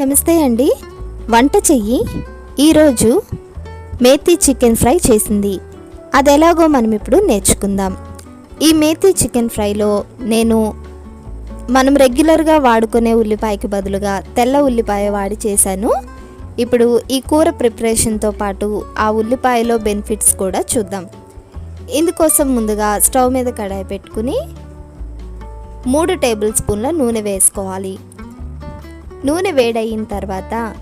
నమస్తే అండి. వంట చెయ్యి. ఈరోజు మేతి చికెన్ ఫ్రై చేసింది. అది ఎలాగో మనం ఇప్పుడు నేర్చుకుందాం. ఈ మేతి చికెన్ ఫ్రైలో నేను మనం రెగ్యులర్గా వాడుకునే ఉల్లిపాయకి బదులుగా తెల్ల ఉల్లిపాయ వాడి చేశాను. ఇప్పుడు ఈ కూర ప్రిపరేషన్తో పాటు ఆ ఉల్లిపాయలో బెనిఫిట్స్ కూడా చూద్దాం. ఇందుకోసం ముందుగా స్టవ్ మీద కడాయి పెట్టుకుని మూడు టేబుల్ స్పూన్ల నూనె వేసుకోవాలి. నూనె వేడయిన తర్వాత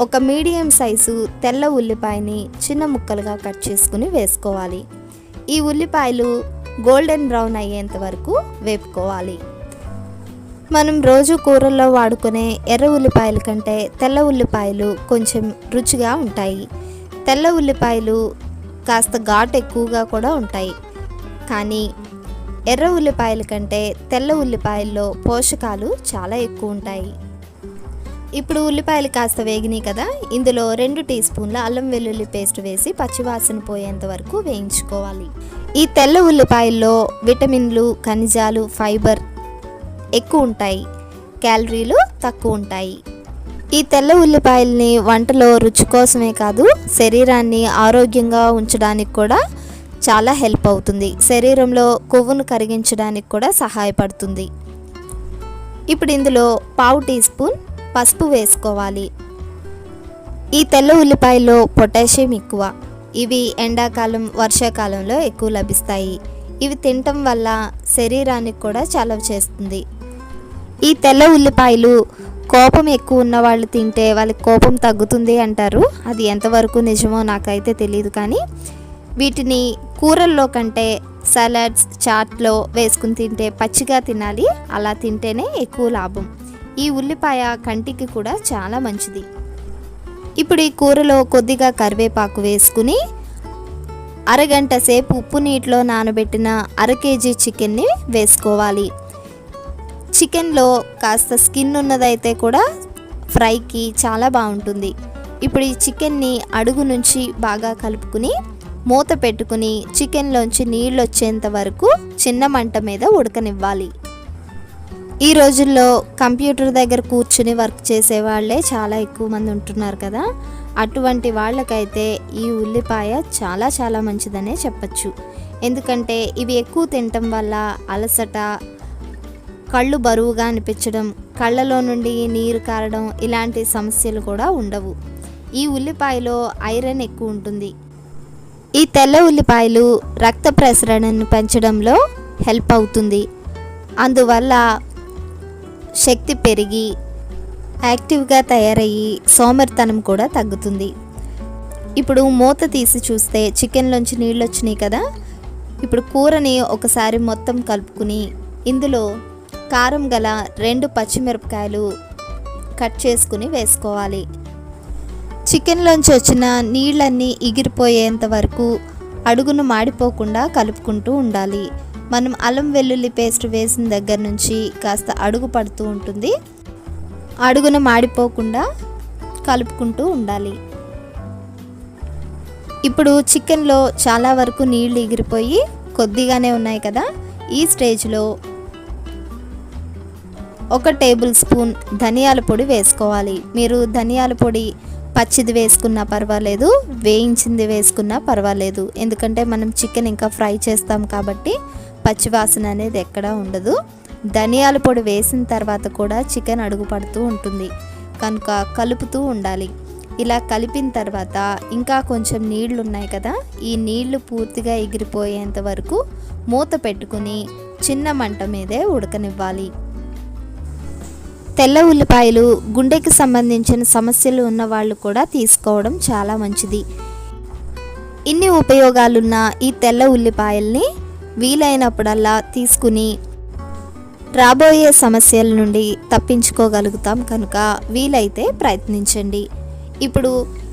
ఒక మీడియం సైజు తెల్ల ఉల్లిపాయని చిన్న ముక్కలుగా కట్ చేసుకుని వేసుకోవాలి. ఈ ఉల్లిపాయలు గోల్డెన్ బ్రౌన్ అయ్యేంత వరకు వేపుకోవాలి. మనం రోజు కూరల్లో వాడుకునే ఎర్ర ఉల్లిపాయల కంటే తెల్ల ఉల్లిపాయలు కొంచెం రుచిగా ఉంటాయి. తెల్ల ఉల్లిపాయలు కాస్త ఘాటు ఎక్కువగా కూడా ఉంటాయి. కానీ ఎర్ర ఉల్లిపాయల కంటే తెల్ల ఉల్లిపాయల్లో పోషకాలు చాలా ఎక్కువ ఉంటాయి. ఇప్పుడు ఉల్లిపాయలు కాస్త వేగినాయి కదా ఇందులో రెండు టీ స్పూన్ల అల్లం వెల్లుల్లి పేస్ట్ వేసి పచ్చివాసన పోయేంత వరకు వేయించుకోవాలి. ఈ తెల్ల ఉల్లిపాయల్లో విటమిన్లు ఖనిజాలు ఫైబర్ ఎక్కువ ఉంటాయి క్యాలరీలు తక్కువ ఉంటాయి. ఈ తెల్ల ఉల్లిపాయల్ని వంటలో రుచి కోసమే కాదు శరీరాన్ని ఆరోగ్యంగా ఉంచడానికి కూడా చాలా హెల్ప్ అవుతుంది. శరీరంలో కొవ్వును కరిగించడానికి కూడా సహాయపడుతుంది. ఇప్పుడు ఇందులో పావు టీ స్పూన్ పసుపు వేసుకోవాలి. ఈ తెల్ల ఉల్లిపాయలో పొటాషియం ఎక్కువ. ఇవి ఎండాకాలం వర్షాకాలంలో ఎక్కువ లభిస్తాయి. ఇవి తినటం వల్ల శరీరానికి కూడా చలవ చేస్తుంది. ఈ తెల్ల ఉల్లిపాయలు కోపం ఎక్కువ ఉన్న వాళ్ళు తింటే వాళ్ళకి కోపం తగ్గుతుంది అంటారు. అది ఎంతవరకు నిజమో నాకైతే తెలియదు కానీ వీటిని కూరల్లో కంటే సలాడ్స్ చాట్లో వేసుకుని తింటే పచ్చిగా తినాలి. అలా తింటేనే ఎక్కువ లాభం. ఈ ఉల్లిపాయ కంటికి కూడా చాలా మంచిది. ఇప్పుడు ఈ కూరలో కొద్దిగా కరివేపాకు వేసుకుని అరగంట సేపు ఉప్పు నీటిలో నానబెట్టిన అర కేజీ చికెన్ని వేసుకోవాలి. చికెన్లో కాస్త స్కిన్ ఉన్నదైతే కూడా ఫ్రైకి చాలా బాగుంటుంది. ఇప్పుడు ఈ చికెన్ని అడుగు నుంచి బాగా కలుపుకుని మూత పెట్టుకుని చికెన్లోంచి నీళ్ళు వచ్చేంత వరకు చిన్న మంట మీద ఉడకనివ్వాలి. ఈ రోజుల్లో కంప్యూటర్ దగ్గర కూర్చుని వర్క్ చేసే వాళ్ళే చాలా ఎక్కువ మంది ఉంటున్నారు కదా. అటువంటి వాళ్ళకైతే ఈ ఉల్లిపాయ చాలా చాలా మంచిదనే చెప్పచ్చు. ఎందుకంటే ఇవి ఎక్కువ తినటం వల్ల అలసట కళ్ళు బరువుగా అనిపించడం కళ్ళలో నుండి నీరు కారడం ఇలాంటి సమస్యలు కూడా ఉండవు. ఈ ఉల్లిపాయలో ఐరన్ ఎక్కువ ఉంటుంది. ఈ తెల్ల ఉల్లిపాయలు రక్త ప్రసరణను పెంచడంలో హెల్ప్ అవుతుంది. అందువల్ల శక్తి పెరిగి యాక్టివ్గా తయారయ్యి సోమరితనం కూడా తగ్గుతుంది. ఇప్పుడు మూత తీసి చూస్తే చికెన్లోంచి నీళ్ళు వచ్చినాయి కదా? ఇప్పుడు కూరని ఒకసారి మొత్తం కలుపుకుని ఇందులో కారం గల రెండు పచ్చిమిరపకాయలు కట్ చేసుకుని వేసుకోవాలి. చికెన్లోంచి వచ్చిన నీళ్ళన్నీ ఎగిరిపోయేంత వరకు అడుగును మాడిపోకుండా కలుపుకుంటూ ఉండాలి. మనం అల్లం వెల్లుల్లి పేస్ట్ వేసిన దగ్గర నుంచి కాస్త అడుగు పడుతూ ఉంటుంది. అడుగున మాడిపోకుండా కలుపుకుంటూ ఉండాలి. ఇప్పుడు చికెన్లో చాలా వరకు నీళ్ళు ఎగిరిపోయి కొద్దిగానే ఉన్నాయి కదా? ఈ స్టేజ్లో ఒక టేబుల్ స్పూన్ ధనియాల పొడి వేసుకోవాలి. మీరు ధనియాల పొడి పచ్చిది వేసుకున్నా పర్వాలేదు వేయించింది వేసుకున్నా పర్వాలేదు. ఎందుకంటే మనం చికెన్ ఇంకా ఫ్రై చేస్తాం కాబట్టి పచ్చివాసన అనేది ఎక్కడా ఉండదు. ధనియాల పొడి వేసిన తర్వాత కూడా చికెన్ అడుగు పడుతూ ఉంటుంది. కనుక కలుపుతూ ఉండాలి. ఇలా కలిపిన తర్వాత ఇంకా కొంచెం నీళ్ళు ఉన్నాయి కదా ఈ నీళ్ళు పూర్తిగా ఎగిరిపోయేంత వరకు మూత పెట్టుకుని చిన్న మంట మీదే ఉడకనివ్వాలి. తెల్ల ఉల్లిపాయలు గుండెకి సంబంధించిన సమస్యలు ఉన్న వాళ్ళు కూడా తీసుకోవడం చాలా మంచిది. ఇన్ని ఉపయోగాలున్న ఈ తెల్ల ఉల్లిపాయల్ని వీలైనప్పుడల్లా తీసుకుని రాబోయే సమస్యల నుండి తప్పించుకోగలుగుతాం కనుక వీలైతే ప్రయత్నించండి. ఇప్పుడు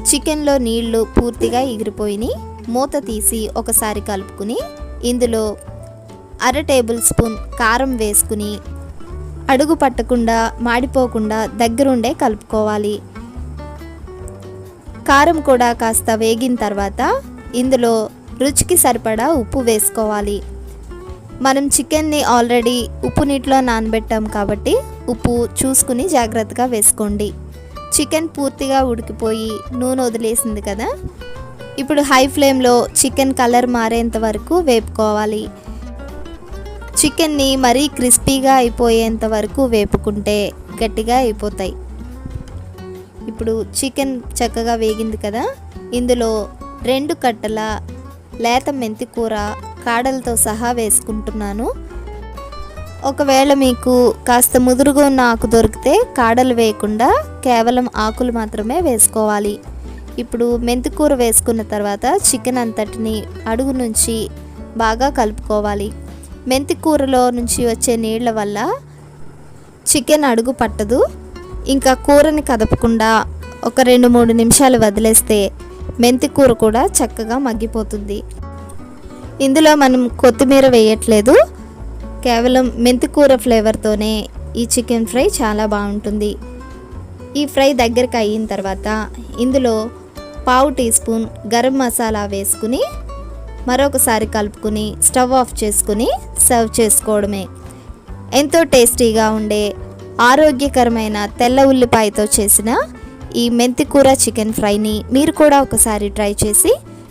చికెన్లో నీళ్ళు పూర్తిగా ఎగిరిపోయినాయి మూత తీసి ఒకసారి కలుపుకుని ఇందులో అర టేబుల్ స్పూన్ కారం వేసుకుని అడుగు పట్టకుండా మాడిపోకుండా దగ్గరుండే కలుపుకోవాలి. కారం కూడా కాస్త వేగిన తర్వాత ఇందులో రుచికి సరిపడా ఉప్పు వేసుకోవాలి. మనం చికెన్ని ఆల్రెడీ ఉప్పు నీటిలో నానబెట్టాం కాబట్టి ఉప్పు చూసుకుని జాగ్రత్తగా వేసుకోండి. చికెన్ పూర్తిగా ఉడికిపోయి నూనె వదిలేసింది కదా? ఇప్పుడు హై ఫ్లేమ్లో చికెన్ కలర్ మారేంత వరకు వేపుకోవాలి. చికెన్ని మరీ క్రిస్పీగా అయిపోయేంత వరకు వేపుకుంటే గట్టిగా అయిపోతాయి. ఇప్పుడు చికెన్ చక్కగా వేగింది కదా? ఇందులో రెండు కట్టల లేత మెంతి కూర కాడలతో సహా వేసుకుంటున్నాను. ఒకవేళ మీకు కాస్త ముదురుగా ఉన్న ఆకు దొరికితే కాడలు వేయకుండా కేవలం ఆకులు మాత్రమే వేసుకోవాలి. ఇప్పుడు మెంతికూర వేసుకున్న తర్వాత చికెన్ అంతటిని అడుగు నుంచి బాగా కలుపుకోవాలి. మెంతికూరలో నుంచి వచ్చే నీళ్ళ వల్ల చికెన్ అడుగు పట్టదు. ఇంకా కూరని కదపకుండా ఒక రెండు మూడు నిమిషాలు వదిలేస్తే మెంతికూర కూడా చక్కగా మగ్గిపోతుంది. ఇందులో మనం కొత్తిమీర వేయట్లేదు. కేవలం మెంతికూర ఫ్లేవర్తోనే ఈ చికెన్ ఫ్రై చాలా బాగుంటుంది. ఈ ఫ్రై దగ్గరికి అయిన తర్వాత ఇందులో పావు టీ స్పూన్ గరం మసాలా వేసుకుని మరొకసారి కలుపుకుని స్టవ్ ఆఫ్ చేసుకుని సర్వ్ చేసుకోవడమే. ఎంతో టేస్టీగా ఉండే ఆరోగ్యకరమైన తెల్ల ఉల్లిపాయతో చేసిన ఈ మెంతికూర చికెన్ ఫ్రైని మీరు కూడా ఒకసారి ట్రై చేసి